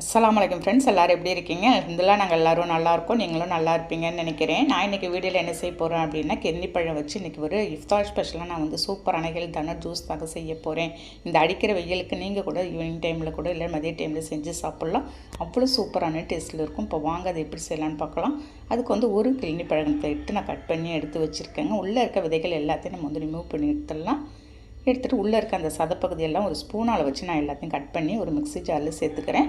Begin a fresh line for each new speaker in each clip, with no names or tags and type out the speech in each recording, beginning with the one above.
அஸ்லாம் வலைக்கம் ஃப்ரெண்ட்ஸ் எல்லோரும் எப்படி இருக்கீங்க? இதெல்லாம் நாங்கள் எல்லோரும் நல்லாயிருக்கோம் நீங்களும் நல்லா இருப்பீங்கன்னு நினைக்கிறேன். நான் இன்றைக்கி வீடியோவில் என்ன செய்ய போகிறேன் அப்படின்னா கென்னி பழம் வச்சு இன்றைக்கி ஒரு இஃப்தார் ஸ்பெஷலாக நான் வந்து சூப்பரான ஹெல்த்தான ஜூஸ் தாங்க செய்ய போகிறேன் இந்த அடிக்கிற வெயிலுக்கு நீங்கள் கூட ஈவினிங் டைமில் கூட இல்லை மதிய டைமில் செஞ்சு சாப்பிட்லாம். அவ்வளோ சூப்பரான டேஸ்ட்டில் இருக்கும். இப்போ வாங்க அதை எப்படி செய்யலான்னு பார்க்கலாம். அதுக்கு வந்து ஒரு கிளினி பழத்தை எடுத்து நான் கட் பண்ணி எடுத்து வச்சுருக்கேங்க. உள்ளே இருக்க விதைகள் எல்லாத்தையும் நம்ம வந்து ரிமூவ் பண்ணி எடுத்துடலாம். எடுத்துகிட்டு உள்ளே இருக்க அந்த சதப்பகுதியெல்லாம் ஒரு ஸ்பூனால் வச்சு நான் எல்லாத்தையும் கட் பண்ணி ஒரு மிக்ஸி ஜாரில் சேர்த்துக்கிறேன்.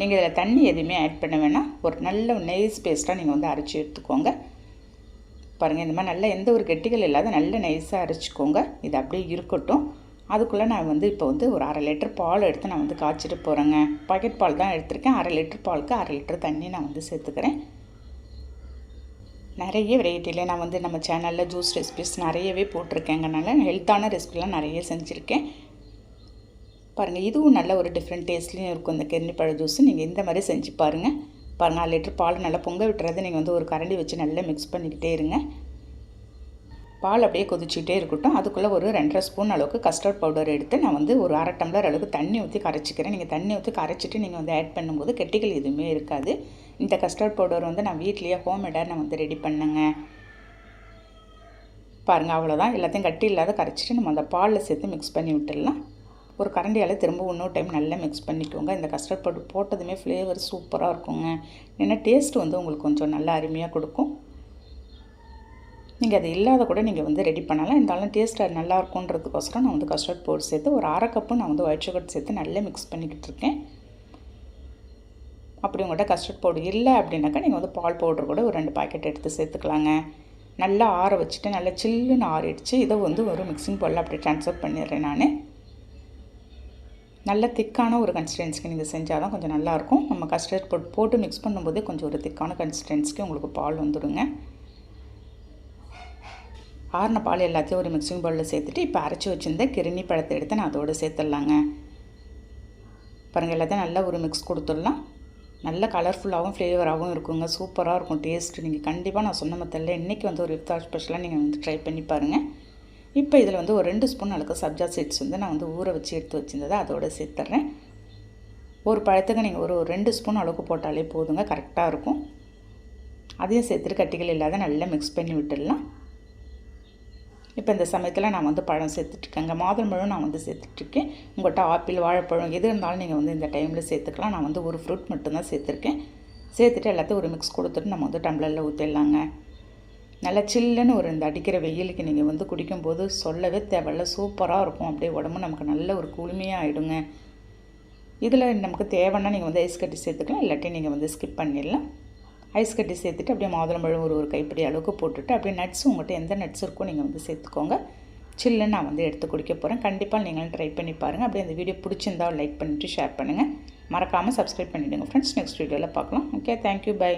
நீங்கள் இதில் தண்ணி எதுவுமே ஆட் பண்ண வேணாம். ஒரு நல்ல நெய்ஸ் பேஸ்ட்டாக நீங்கள் வந்து அரைச்சி எடுத்துக்கோங்க. பாருங்கள் இந்த மாதிரி நல்ல எந்த ஒரு கெட்டிகள் இல்லாத நல்ல நைஸாக அரைச்சிக்கோங்க. இது அப்படியே இருக்கட்டும். அதுக்குள்ளே நான் வந்து இப்போ வந்து ஒரு அரை லிட்டர் பால் எடுத்து நான் வந்து காய்ச்சிட்டு போகிறேங்க பாக்கெட் பால் தான் எடுத்திருக்கேன். அரை லிட்டர் பாலுக்கு அரை லிட்டர் தண்ணி நான் வந்து சேர்த்துக்கிறேன். நிறைய வெரைட்டியில் நான் வந்து நம்ம சேனலில் ஜூஸ் ரெசிபிஸ் நிறையவே போட்டிருக்கேங்கனால ஹெல்த்தான ரெசிபிலாம் நிறைய செஞ்சுருக்கேன். பாருங்கள் இதுவும் நல்ல ஒரு டிஃப்ரெண்ட் டேஸ்ட்லேயும் இருக்கும். இந்த கெர்னிப்பழ ஜூஸ் நீங்கள் இந்த மாதிரி செஞ்சு பாருங்கள் பாருங்கள் நாலு லிட்டர் பால் நல்லா பொங்க விட்டுறது நீங்கள் வந்து ஒரு கரண்டி வச்சு நல்லா மிக்ஸ் பண்ணிக்கிட்டே இருங்க. பால் அப்படியே கொதிச்சுட்டே இருக்கட்டும். அதுக்குள்ளே ஒரு ரெண்டரை ஸ்பூன் அளவுக்கு கஸ்டர்ட் பவுடர் எடுத்து நான் வந்து ஒரு அரை டம்ளர் அளவுக்கு தண்ணி ஊற்றி கரைச்சிக்கிறேன். நீங்கள் தண்ணி ஊற்றி கரைச்சிட்டு நீங்கள் வந்து ஆட் பண்ணும்போது கெட்டிகள் எதுவுமே இருக்காது. இந்த கஸ்டர்ட் பவுடர் வந்து நான் வீட்லேயே ஹோம்மேடாக நான் வந்து ரெடி பண்ணேங்க. பாருங்கள் அவ்வளோதான் எல்லாத்தையும் கட்டி இல்லாத கரைச்சிட்டு நம்ம அந்த பாலில் சேர்த்து மிக்ஸ் பண்ணி விட்டுடலாம். ஒரு கரண்டியால் திரும்ப இன்னொரு டைம் நல்லா மிக்ஸ் பண்ணிக்கோங்க. இந்த கஸ்டர்ட் பவுடர் போட்டதுமே ஃப்ளேவர் சூப்பராக இருக்குங்க. ஏன்னா டேஸ்ட் வந்து உங்களுக்கு கொஞ்சம் நல்லா அருமையாக கொடுக்கும். நீங்கள் அது இல்லாத கூட நீங்கள் வந்து ரெடி பண்ணலாம். இருந்தாலும் டேஸ்ட் அது நல்லா இருக்குன்றதுக்கோசரம் நான் வந்து கஸ்டர்ட் பவுடர் சேர்த்து ஒரு அரை கப்பு நான் வந்து ஒயிட் சுகர் சேர்த்து நல்லா மிக்ஸ் பண்ணிக்கிட்டு இருக்கேன். அப்படி உங்கள்கிட்ட கஸ்டர்ட் பவுடர் இல்லை அப்படின்னாக்கா நீங்கள் வந்து பால் பவுடர் கூட ஒரு ரெண்டு பாக்கெட் எடுத்து சேர்த்துக்கலாங்க. நல்லா ஆற வச்சுட்டு நல்லா சில்லுன்னு ஆறிடுச்சு. இதை வந்து ஒரு மிக்சிங் பவுலில் அப்படி ட்ரான்ஸ்ஃபர் பண்ணிடுறேன் நான். நல்ல திக்கான ஒரு கன்சிஸ்டன்சிக்கு நீங்கள் செஞ்சால் தான் கொஞ்சம் நல்லாயிருக்கும் நம்ம கஸ்டர்ட் போட்டு போட்டு மிக்ஸ் பண்ணும்போதே கொஞ்சம் ஒரு திக்கான கன்சிஸ்டன்சிக்கு உங்களுக்கு பால் வந்துடுங்க. ஆறின பால் எல்லாத்தையும் ஒரு மிக்சிங் பவுலில் சேர்த்துட்டு இப்போ அரைச்சி வச்சுருந்த கிருணி பழத்தை எடுத்து நான் அதோடு சேர்த்துடலாங்க. பாருங்கள் எல்லாத்தையும் நல்லா ஒரு மிக்ஸ் கொடுத்துடலாம். நல்ல கலர்ஃபுல்லாகவும் ஃப்ளேவராகவும் இருக்குங்க. சூப்பராக இருக்கும் டேஸ்ட்டு நீங்கள் கண்டிப்பாக நான் சொன்ன மெத்தடில் இன்றைக்கி வந்து ஒரு இஃப்தார் ஸ்பெஷலாக நீங்கள் வந்து ட்ரை பண்ணி பாருங்கள் இப்போ இதில் வந்து ஒரு ரெண்டு ஸ்பூன் அளவுக்கு சப்ஜா சீட்ஸ் வந்து நான் வந்து ஊற வச்சு எடுத்து வச்சுருந்ததை அதோடு சேர்த்துட்றேன் ஒரு பழத்துக்கு நீங்கள் ஒரு ரெண்டு ஸ்பூன் அளவுக்கு போட்டாலே போதுங்க கரெக்டாக இருக்கும். அதையும் சேர்த்துட்டு கட்டிகள் இல்லாத நல்லா மிக்ஸ் பண்ணி விட்டுடலாம். இப்போ இந்த சமயத்தில் நான் வந்து பழம் சேர்த்துட்ருக்கேங்க. மாதுளம்பழம் நான் வந்து சேர்த்துட்ருக்கேன். உங்கள்கிட்ட ஆப்பிள் வாழைப்பழம் எது இருந்தாலும் நீங்கள் வந்து இந்த டைமில் சேர்த்துக்கலாம். நான் வந்து ஒரு ஃப்ரூட் மட்டும்தான் சேர்த்துருக்கேன். சேர்த்துட்டு எல்லாத்தையும் ஒரு மிக்ஸ் கொடுத்துட்டு நம்ம வந்து டம்ளரில் ஊற்றிடலாங்க நல்லா சில்லுன்னு ஒரு இந்த அடிக்கிற வெயிலுக்கு நீங்கள் வந்து குடிக்கும்போது சொல்லவே தேவையில்ல. சூப்பராக இருக்கும். அப்படியே உடம்பு நமக்கு நல்ல ஒரு குளுமையாக ஆகிடுங்க இதில் நமக்கு தேவைன்னா நீங்கள் வந்து ஐஸ் கட்டி சேர்த்துக்கலாம். இல்லாட்டி நீங்கள் வந்து ஸ்கிப் பண்ணிடலாம். ஐஸ் கட்டி சேர்த்துட்டு அப்படியே மாதுளம்பழம் ஒரு ஒரு கைப்பிடி அளவுக்கு போட்டுட்டு அப்படியே நட்ஸ் உங்கள்கிட்ட எந்த நட்ஸ் இருக்கோ நீங்கள் வந்து சேர்த்துக்கோங்க. சில்லுன்னு நான் வந்து எடுத்து குடிக்க போகிறேன் கண்டிப்பாக நீங்களும் ட்ரை பண்ணி பாருங்கள் அப்படியே அந்த வீடியோ பிடிச்சிருந்தா லைக் பண்ணிவிட்டு ஷேர் பண்ணுங்கள் மறக்காமல் சப்ஸ்கிரைப் பண்ணிவிடுங்க ஃப்ரெண்ட்ஸ் நெக்ஸ்ட் வீடியோவில் பார்க்கலாம். Okay thank you bye